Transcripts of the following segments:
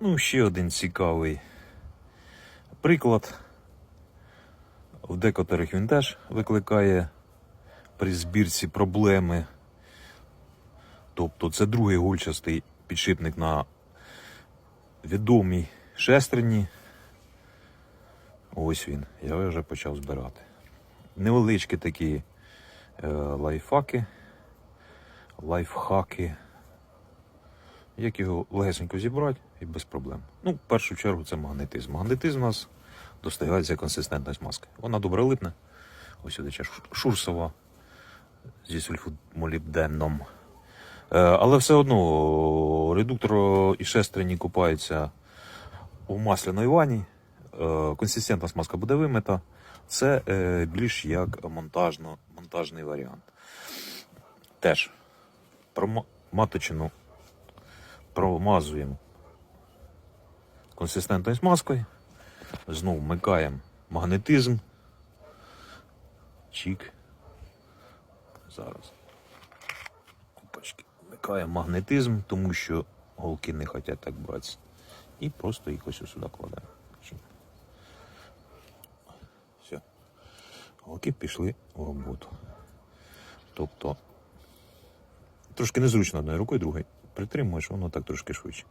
Ну, ще один цікавий приклад. В декоторих він теж викликає при збірці проблеми. Тобто це другий гульчастий підшипник на відомій шестерні. Ось він, я вже почав збирати. Невеличкі такі е, лайфхаки, лайфхаки. Як його легесенько зібрати і без проблем. Ну, в першу чергу це магнетизм. Магнетизм у нас достигається консистентність маски. Вона добре липне. Ось сюди шурсова зі сульфмолібденом. Е, але все одно редуктор і шестерні купаються у масляної ванні. Е, консистентна смазка буде вимита. Це е, більш як монтажно, монтажний варіант. Теж про маточину промазуємо консистентною смазкою. Знову вмикаємо магнетизм. Чік. Зараз. Опачки. Вмикаємо магнетизм, тому що голки не хочуть так братися. І просто їх ось сюди кладемо. Все. Голки пішли в роботу. Тобто трошки незручно одною рукою, другою притримуєш, воно так трошки швидше.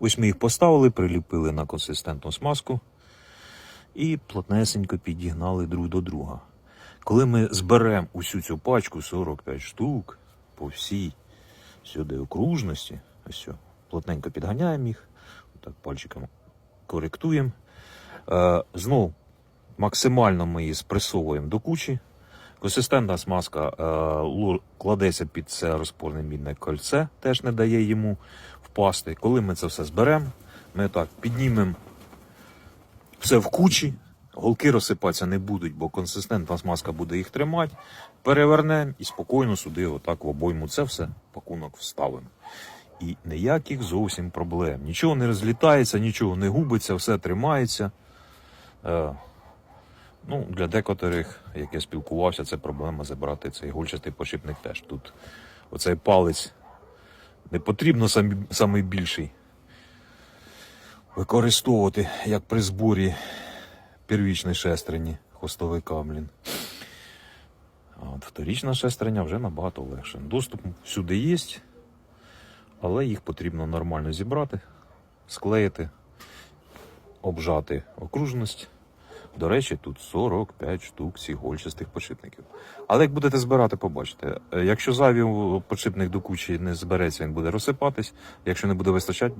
Ось ми їх поставили, приліпили на консистентну смазку і плотнесенько підігнали друг до друга. Коли ми зберемо усю цю пачку 45 штук по всій сюди окружності, ось все, плотненько підганяємо їх, так пальчиком коректуємо. Е, знову максимально ми її спресовуємо до кучі. Консистентна смазка е, кладеться під це розпорне мідне кольце, теж не дає йому впасти. Коли ми це все зберемо, ми так піднімемо все в кучі, голки розсипатися не будуть, бо консистентна смазка буде їх тримати. Перевернемо і спокійно сюди, отак в обойму це все пакунок вставимо. І ніяких зовсім проблем. Нічого не розлітається, нічого не губиться, все тримається. Е, Ну, для декоторих, як я спілкувався, це проблема забрати цей гульчастий подшипник теж. Тут оцей палець не потрібно самі, самий більший використовувати, як при зборі первічної шестерні хвостовика, блін. А от вторічна шестерня вже набагато легше. Доступ всюди є, але їх потрібно нормально зібрати, склеїти, обжати окружність. До речі, тут 45 штук сігольчастих гольчастих подшипників. Але як будете збирати, побачите. Е, Якщо зайві подшипник до кучі не збереться, він буде розсипатись. Якщо не буде вистачати,